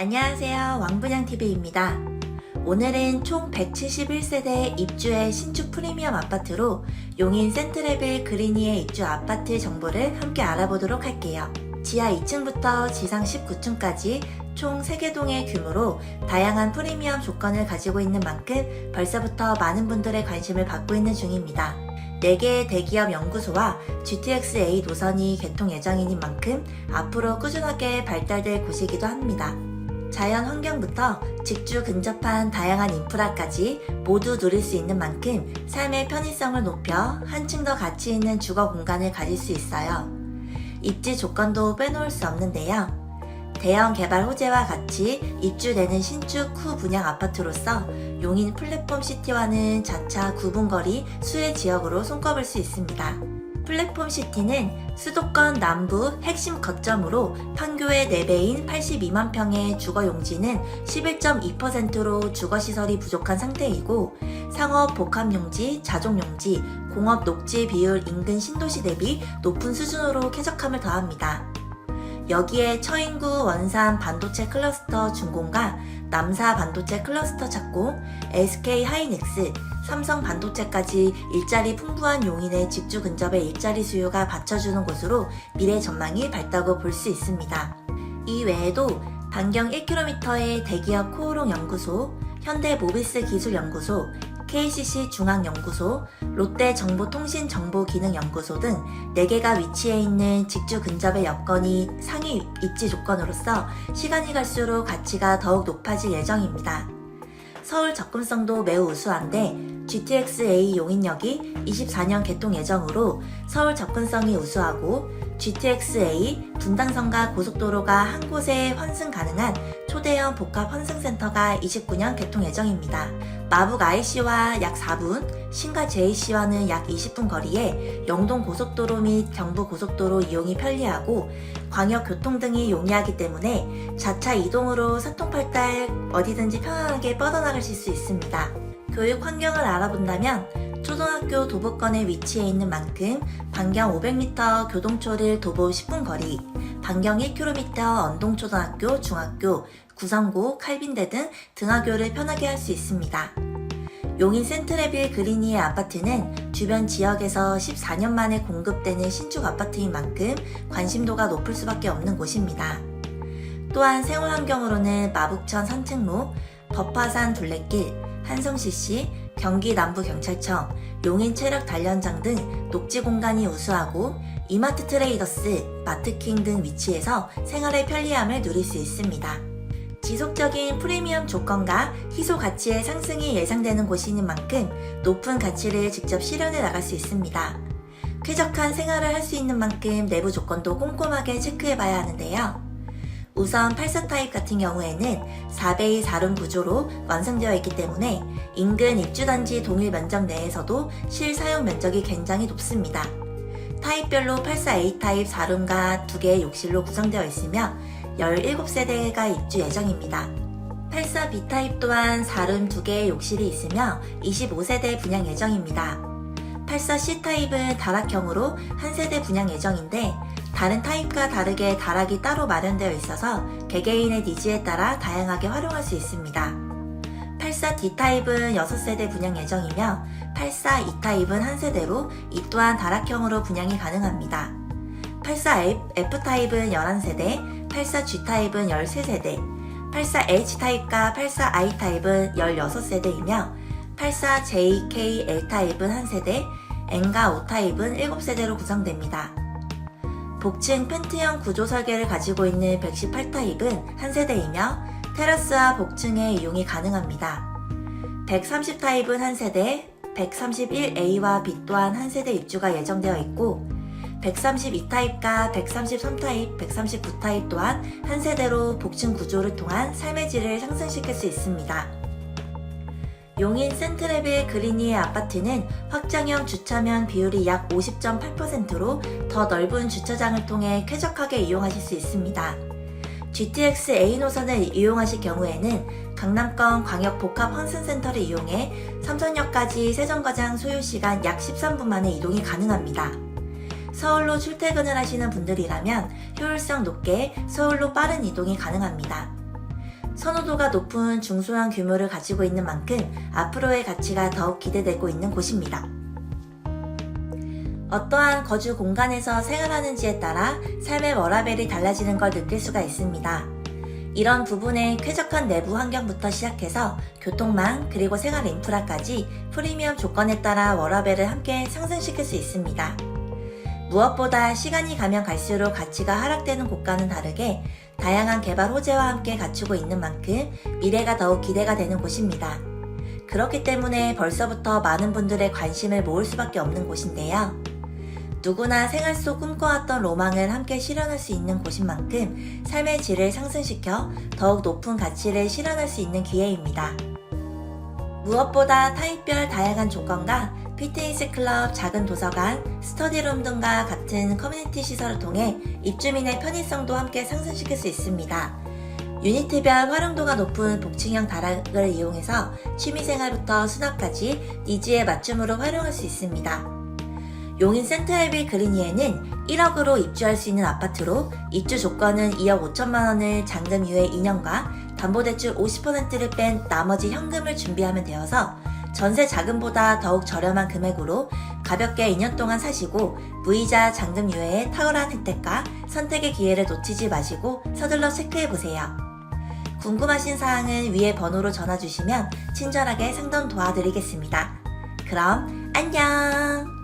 안녕하세요. 왕분양TV입니다. 오늘은 총 171세대 입주의 신축 프리미엄 아파트로 용인 센트레빌 그리니에 입주 아파트 정보를 함께 알아보도록 할게요. 지하 2층부터 지상 19층까지 총 3개 동의 규모로 다양한 프리미엄 조건을 가지고 있는 만큼 벌써부터 많은 분들의 관심을 받고 있는 중입니다. 4개의 대기업 연구소와 GTX-A 노선이 개통 예정인 만큼 앞으로 꾸준하게 발달될 곳이기도 합니다. 자연 환경부터 직주 근접한 다양한 인프라까지 모두 누릴 수 있는 만큼 삶의 편의성을 높여 한층 더 가치 있는 주거 공간을 가질 수 있어요. 입지 조건도 빼놓을 수 없는데요. 대형 개발 호재와 같이 입주되는 신축 후 분양 아파트로서 용인 플랫폼 시티와는 자차 9분거리 수혜 지역으로 손꼽을 수 있습니다. 플랫폼 시티는 수도권 남부 핵심 거점으로 판교의 4배인 82만 평의 주거 용지는 11.2%로 주거시설이 부족한 상태이고 상업 복합 용지, 자족 용지, 공업 녹지 비율 인근 신도시 대비 높은 수준으로 쾌적함을 더합니다. 여기에 처인구 원산 반도체 클러스터 준공과 남사 반도체 클러스터 착공, SK 하이닉스, 삼성 반도체까지 일자리 풍부한 용인의 직주 근접의 일자리 수요가 받쳐주는 곳으로 미래 전망이 밝다고 볼 수 있습니다. 이 외에도 반경 1km의 대기업 코오롱 연구소, 현대 모비스 기술 연구소, KCC 중앙연구소, 롯데 정보통신정보기능연구소 등 4개가 위치해 있는 직주 근접의 여건이 상위 입지 조건으로서 시간이 갈수록 가치가 더욱 높아질 예정입니다. 서울 접근성도 매우 우수한데 GTX-A 용인역이 24년 개통 예정으로 서울 접근성이 우수하고 GTX-A 분당선과 고속도로가 한 곳에 환승 가능한 초대형 복합 환승센터가 29년 개통 예정입니다. 마북 IC와 약 4분, 신가 JC와는 약 20분 거리에 영동 고속도로 및 경부 고속도로 이용이 편리하고 광역 교통 등이 용이하기 때문에 자차 이동으로 사통팔달 어디든지 편안하게 뻗어나가실 수 있습니다. 교육 환경을 알아본다면 초등학교 도보권에 위치해 있는 만큼 반경 500m 교동초를 도보 10분 거리, 반경 1km 언동초등학교, 중학교, 구성고, 칼빈대 등 등하교를 편하게 할 수 있습니다. 용인 센트레빌 그리니의 아파트는 주변 지역에서 14년 만에 공급되는 신축 아파트인 만큼 관심도가 높을 수밖에 없는 곳입니다. 또한 생활 환경으로는 마북천 산책로, 법화산 둘레길, 한성CC, 경기 남부경찰청, 용인 체력 단련장 등 녹지 공간이 우수하고 이마트 트레이더스, 마트킹 등 위치에서 생활의 편리함을 누릴 수 있습니다. 지속적인 프리미엄 조건과 희소 가치의 상승이 예상되는 곳이니 만큼 높은 가치를 직접 실현해 나갈 수 있습니다. 쾌적한 생활을 할 수 있는 만큼 내부 조건도 꼼꼼하게 체크해 봐야 하는데요. 우선 84 타입 같은 경우에는 4배2 4룸 구조로 완성되어 있기 때문에 인근 입주단지 동일 면적 내에서도 실사용 면적이 굉장히 높습니다. 타입별로 84A 타입 4룸과 2개의 욕실로 구성되어 있으며 17세대가 입주 예정입니다. 84B 타입 또한 4룸 2개의 욕실이 있으며 25세대 분양 예정입니다. 84C 타입은 다락형으로 한 세대 분양 예정인데 다른 타입과 다르게 다락이 따로 마련되어 있어서 개개인의 니즈에 따라 다양하게 활용할 수 있습니다. 84D 타입은 6세대 분양 예정이며 84E 타입은 한 세대로 이 또한 다락형으로 분양이 가능합니다. 84F 타입은 11세대, 84G 타입은 13세대, 84H 타입과 84I 타입은 16세대이며 84JKL 타입은 한 세대, N과 O 타입은 7세대로 구성됩니다. 복층 펜트형 구조 설계를 가지고 있는 118 타입은 한 세대이며 테라스와 복층의 이용이 가능합니다. 130 타입은 한 세대, 131A와 B 또한 한 세대 입주가 예정되어 있고 132 타입과 133 타입, 139 타입 또한 한 세대로 복층 구조를 통한 삶의 질을 상승시킬 수 있습니다. 용인 센트레빌 그리니의 아파트는 확장형 주차면 비율이 약 50.8%로 더 넓은 주차장을 통해 쾌적하게 이용하실 수 있습니다. GTX A 노선을 이용하실 경우에는 강남권 광역 복합 환승센터를 이용해 삼성역까지 세정거장 소요시간 약 13분 만에 이동이 가능합니다. 서울로 출퇴근을 하시는 분들이라면 효율성 높게 서울로 빠른 이동이 가능합니다. 선호도가 높은 중소형 규모를 가지고 있는 만큼 앞으로의 가치가 더욱 기대되고 있는 곳입니다. 어떠한 거주 공간에서 생활하는지에 따라 삶의 워라벨이 달라지는 걸 느낄 수가 있습니다. 이런 부분의 쾌적한 내부 환경부터 시작해서 교통망 그리고 생활 인프라까지 프리미엄 조건에 따라 워라벨을 함께 상승시킬 수 있습니다. 무엇보다 시간이 가면 갈수록 가치가 하락되는 곳과는 다르게 다양한 개발 호재와 함께 갖추고 있는 만큼 미래가 더욱 기대가 되는 곳입니다. 그렇기 때문에 벌써부터 많은 분들의 관심을 모을 수밖에 없는 곳인데요. 누구나 생활 속 꿈꿔왔던 로망을 함께 실현할 수 있는 곳인 만큼 삶의 질을 상승시켜 더욱 높은 가치를 실현할 수 있는 기회입니다. 무엇보다 타입별 다양한 조건과 피트니스 클럽, 작은 도서관, 스터디룸 등과 같은 커뮤니티 시설을 통해 입주민의 편의성도 함께 상승시킬 수 있습니다. 유니트별 활용도가 높은 복층형 다락을 이용해서 취미생활부터 수납까지 니즈에 맞춤으로 활용할 수 있습니다. 용인 센트럴빌 그리니에는 1억으로 입주할 수 있는 아파트로 입주 조건은 2억 5천만 원을 잔금 이후에 2년과 담보대출 50%를 뺀 나머지 현금을 준비하면 되어서 전세 자금보다 더욱 저렴한 금액으로 가볍게 2년 동안 사시고 무이자 잔금 이외에 탁월한 혜택과 선택의 기회를 놓치지 마시고 서둘러 체크해 보세요. 궁금하신 사항은 위에 번호로 전화 주시면 친절하게 상담 도와드리겠습니다. 그럼 안녕!